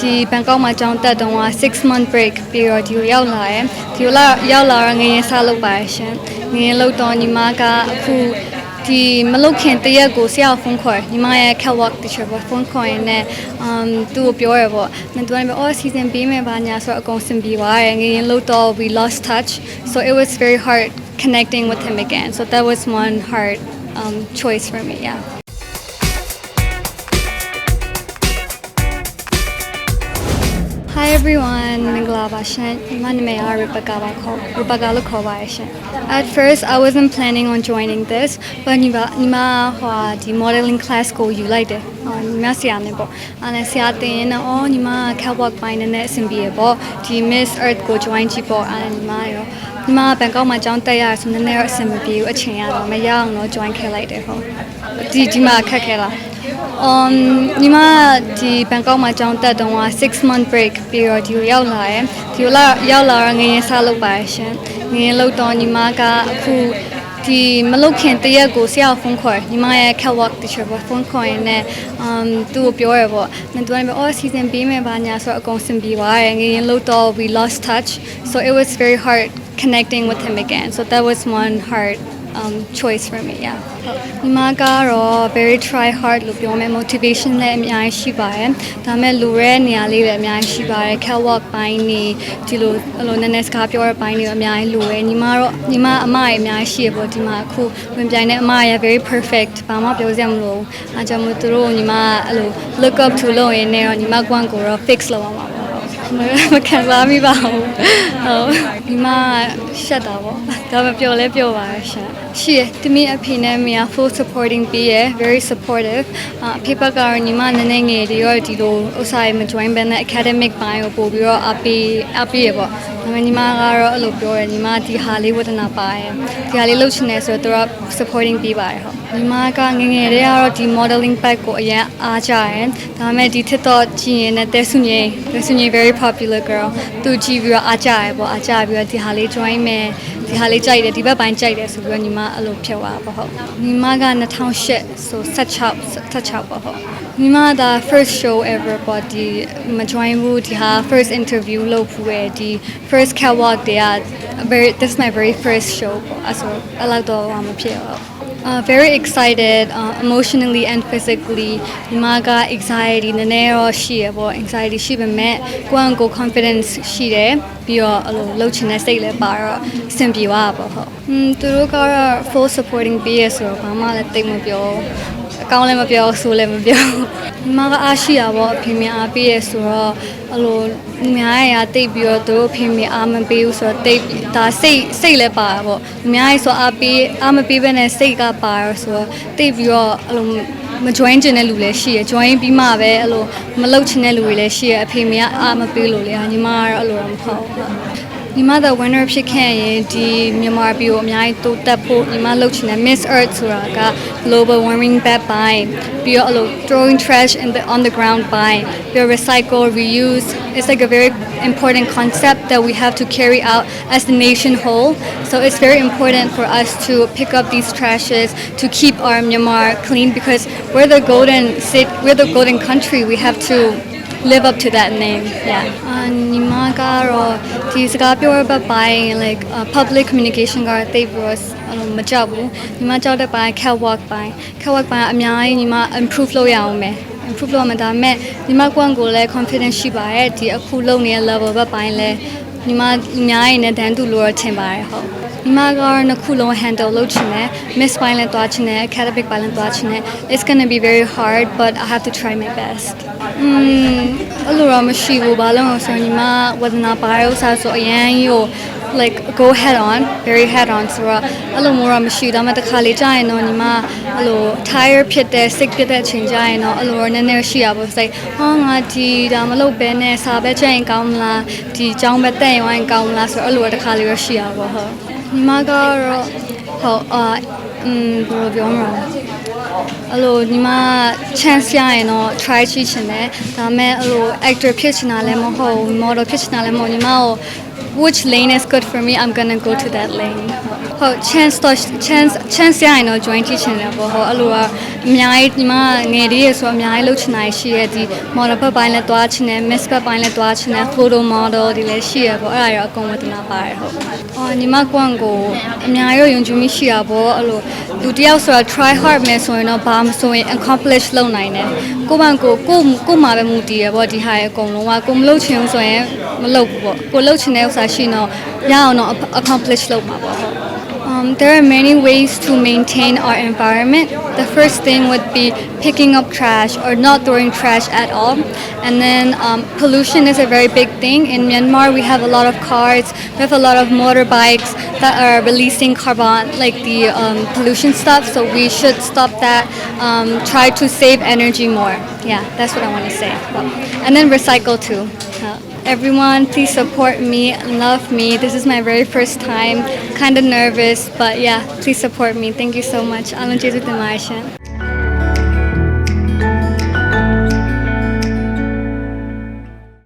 ဒီဘန်ကောက်မှာကျောင်းတက်တုန်းက6 month break ပြီးတော့ဒီကိုရောက်လာတယ်ဒီကိုလာရောက်လာတော့ငရင်စားလုပ်ပါရရှင်ငရင်လုပ်တော့ညီမကအခုဒီမလုတ်ခင်တရက်ကိုဆရာကိုဖုန်းခေါ်တယ်ညီမရဲ့ catwalk teacher ပေါ့ဖုန်းခေါ်ရင်လည်း um သူ့ကိုပြောရပေါ့မသူကလည်းအော် season ပေးမယ်ပါညာဆိုတော့အကုန်စင်ပြီးသွားတယ်ငရင်လုပ်တော့ we lost touch so it was very hard connecting with him again so that was one hard um, choice for me yeah Hi everyone မင်္ဂလာပါရှင်ဒီမနာမည်က Rebecca ပါခေါ် Rebecca လို့ခေါ်ပါရရှင် At first I wasn't planning on joining this but ညီမညီမဟိုဟာဒီ modeling class ကိုယူလိုက်တယ်ဟောညီမဆရာနဲ့ပေါ့အဲ့ဒါဆရာတင်ရင်တော့အော်ညီမ catwalk ပိုင်းနဲ့အဆင်ပြေရပေါ့ဒီ Miss Earth ကို join ကြည့်ပေါ့အဲ့ဒါညီမရောညီမဘန်ကောက်မှာကျောင်းတက်ရဆိုနည်းနည်းတော့အဆင်မပြေဘူးအချိန်ရတော့မရအောင်တော့ join ခဲ့လိုက်တယ်ဟုတ်ဒီဒီမှာခက်ခဲလား um ညီမဒီဘန်ကောက်မှာကျောင်းတက်တုန်းက6 month break ပြီးတော့ဒီကိုရောက်လာတယ်ဒီကိုလာရောက်လာတော့ငရင်စားလုပ်ပါရရှင်ငရင်လုပ်တော့ညီမကအခုဒီမလုတ်ခင်တရက်ကိုဆရာကိုဖုန်းခေါ်တယ်ညီမရဲ့ catwalk teacher ပေါ့ဖုန်းခေါ်ရင်လည်း um သူ့ကိုပြောရပေါ့မသူကလည်းအော် season ပေးမယ်ပါညာဆိုတော့အကုန်စင်ပြီးသွားတယ်ငရင်လုပ်တော့ we lost touch so it was very hard connecting with him again so that was one hard um choice for me yeah ညီမကတော့ very try hard လို့ပြောမယ် motivation လည်းအများကြီးရှိပါတယ်ဒါပေမဲ့လူရဲနေရာလေးလည်းအများကြီးရှိပါတယ် catwalk ပိုင်းနေဒီလိုအဲ့လိုနည်းနည်းစကားပြောတဲ့ပိုင်းတွေအများကြီးလိုရဲညီမတော့ညီမအမရအများကြီးရှိရပေါ့ဒီမှာအခုဝင်ပြိုင်တဲ့အမရ very perfect ဘာမှပြောစရာမလိုဘူးအားကြောင့်မို့သူတို့ကိုညီမအဲ့လို look up to လုပ်ရင်းနဲ့တော့ညီမကွန်းကိုတော့ fix လုပ်အောင်ပါပေါ့ မမခံစားမိပါဘူးဟုတ်ဒီမှာရှက်တာပေါ့ဒါပေမဲ့ပျော်လဲပျော်ပါရဲ့ရှင်ရှိရတမီးအဖေနဲ့မရ full supporting ပေးရ very supportive အဖေဘက်ကတော့ညီမနည်းနည်းငယ်တွေရောဒီလိုဥစားရမ join ဘဲနဲ့ academic ဘိုင်းကိုပို့ပြီးတော့အပေးအပေးရပေါ့ဒါပေမဲ့ညီမကတော့အဲ့လိုပြောရညီမဒီဟာလေးဝဒနာပါရဒီဟာလေးလုပ်ချင်တယ်ဆိုတော့သူက supporting ပေးပါတယ်ဟုတ်ညီမကငယ်ငယ်တည်းကတော့ဒီ modeling bag ကိုအရင်အားကြရတယ်ဒါပေမဲ့ဒီ TikTok ကြည့်ရင်လည်းတဲဆုငယ်တဲဆုငယ် very popular girl သူကြည့်ပြီးတော့အားကြရပေါ့အားကြပြီးတော့ဒီဟာလေး join မယ် ဒီဟာလေးကြိုက်တယ်ဒီဘက်ပိုင်းကြိုက်တယ်ဆိုပြီးတော့ညီမအဲ့လိုဖြစ်သွားပါဟုတ်ညီမက2008ဆို16 16ပါဟုတ်ညီမဒါ first show ever ပေါ့ဒီမ join ဘူးဒီဟာ first interview လုပ်ဖူးရဲ့ဒီ first catwalk တွေက very this is my very first show ပေါ့အဲ့ဆိုအဲ့လောက်တော့မဖြစ်ဘူး Uh, very excited uh, emotionally and physically ဒီမှာက anxiety နည်းနည်းတော့ရှိရပေါ့ anxiety ရှိပေမဲ့ကိုယ့်အကို confidence ရှိတယ် ပြီးတော့အဲ့လိုလှုပ်ချင်တဲ့စိတ်လည်းပါတော့အဆင်ပြေသွားတာပေါ့ဟုတ်။อืมသူတို့ကတော့ full supporting ပေးရဆိုတော့ဘာမှလည်းတိတ်မပြော အကောင်းလည်းမပြောဆိုလည်းမပြောဒီမှာကအားရှိတာပေါ့အဖေမြအားပေးရဆိုတော့အဲ့လိုအများကြီးအားတိတ်ပြီးတော့သူတို့အဖေမြအားမပေးဘူးဆိုတော့တိတ်ဒါစိတ်စိတ်လည်းပါတာပေါ့အများကြီးဆိုအားပေးအားမပေးဘဲနဲ့စိတ်ကပါရဆိုတော့တိတ်ပြီးတော့အဲ့လိုမ join ချင်တဲ့လူလည်းရှိရ join ပြီးမှပဲအဲ့လိုမလုပ်ချင်တဲ့လူတွေလည်းရှိရအဖေမြအားမပေးလို့လေညီမကတော့အဲ့လိုတော့မဟုတ်ဘူး ညီမthe winner ဖြစ်ခဲ့ရင်ဒီမြန်မာပြည်ကိုအများကြီးတိုးတက်ဖို့ညီမလုပ်ချင်တဲ့ Miss Earth ဆိုတာက global warming back ပိုင်းပြီးတော့အဲ့လို throwing trash in the on the ground ပိုင်းပြီးတော့ recycle reuse it's like a very important concept that we have to carry out as the nation whole so it's very important for us to pick up these trashes to keep our Myanmar clean because we're the golden city we're the golden country we have to live up to that name yeah အာညီမကတော့ဒီစကားပြောရပတ်ပိုင်း like uh, public communication ကတိတ်ပြီးတော့အဲ့လိုမကြောက်ဘူးညီမကြောက်တဲ့ပိုင်း catwalk ပိုင်း catwalk ပိုင်းအများကြီးညီမ improve လုပ်ရအောင်မယ် improve လုပ်မှာဒါပေမဲ့ညီမကွန်းကိုလည်း confidence ရှိပါရဲ့ဒီအခုလုပ်နေတဲ့ level ဘက်ပိုင်းလဲညီမအများကြီးနဲ့တန်းတူလို့တော့ထင်ပါတယ်ဟုတ် ညီမကတော့နှစ်ခုလုံး handle လုပ်ချင်တယ် miss ပိုင်းလည်းသွားချင်တယ် academic ပိုင်းလည်းသွားချင်တယ် it's going to be very hard but i have to try my best อืมအဲ့လိုတော့မရှိဘူးဘာလို့လဲဆိုတော့ညီမဝဒနာပါရုပ်စားဆိုအရန်ကြီးကို like go head on very head on ဆိုတော့အဲ့လိုမျိုးတော့မရှိဘူးဒါပေမဲ့တစ်ခါလေကြာရင်တော့ညီမအဲ့လို tire ဖြစ်တဲ့ sick ဖြစ်တဲ့အချိန်ကြာရင်တော့အဲ့လိုတော့နည်းနည်းရှိရပါဘူးစိတ်ဟာငါဒီဒါမလုပ်ဘဲနဲ့စာပဲချိန်ကောင်းမလားဒီចောင်းပဲတက်ရင်ဝိုင်းကောင်းမလားဆိုတော့အဲ့လိုတော့တစ်ခါလေတော့ရှိရပါဟုတ် ညီမကတော့ဟုတ်အာอืมဘယ်လိုပြောမလဲ အဲ့လိုညီမ chance ရရင်တော့ try ကြည့်ချင်တယ်ဒါပေမဲ့အဲ့လို actor ဖြစ်ချင်တာလည်းမဟုတ်ဘူး model ဖြစ်ချင်တာလည်းမဟုတ်ညီမကို which lane is good for me I'm going to go to that lane ဟုတ် chance တော့ chance chance ရရင်တော့ join ကြည့်ချင်တယ်ပေါ့ဟုတ်အဲ့လိုကအများကြီးညီမငယ်လေးရဆိုတော့အများကြီးလှုပ်ချင်တာရှိရဲ့ဒီ model ဘက်ပိုင်းလည်းသွားချင်တယ် miss ဘက်ပိုင်းလည်းသွားချင်တယ် photo model ဒီလည်းရှိရပေါ့အဲ့ဒါရောအကုန်ဝတ္တနာပါတယ်ဟုတ်အော်ညီမကွန့်ကိုအများကြီးယုံကြည်မှုရှိတာပေါ့အဲ့လိုလူတစ်ယောက်ဆိုတာ try hard မယ်ဆိုရင်တော့ဘာမဆိုရင် accomplish လုပ်နိုင်တယ်ကိုယ့်ဘန်ကိုကိုယ့်ကိုယ်မှာပဲမူတည်ရပေါ့ဒီဟာရဲ့အကုန်လုံးကကိုမလုပ်ချင်ဘူးဆိုရင်မလုပ်ဘူးပေါ့ကိုလုပ်ချင်တဲ့ဥစ္စာရှိရင်တော့ရအောင်တော့ accomplish လုပ်မှာပေါ့ဟုတ် Um, there are many ways to maintain our environment. The first thing would be picking up trash or not throwing trash at all. And then um, pollution is a very big thing. In Myanmar, we have a lot of cars, we have a lot of motorbikes that are releasing carbon, like the um, pollution stuff. So we should stop that, um, try to save energy more. Yeah, that's what I want to say. And then recycle too. Uh, everyone, please support me, love me. This is my very first time, kind of nervous, but yeah, please support me. Thank you so much. Alın Cezu Demarşan.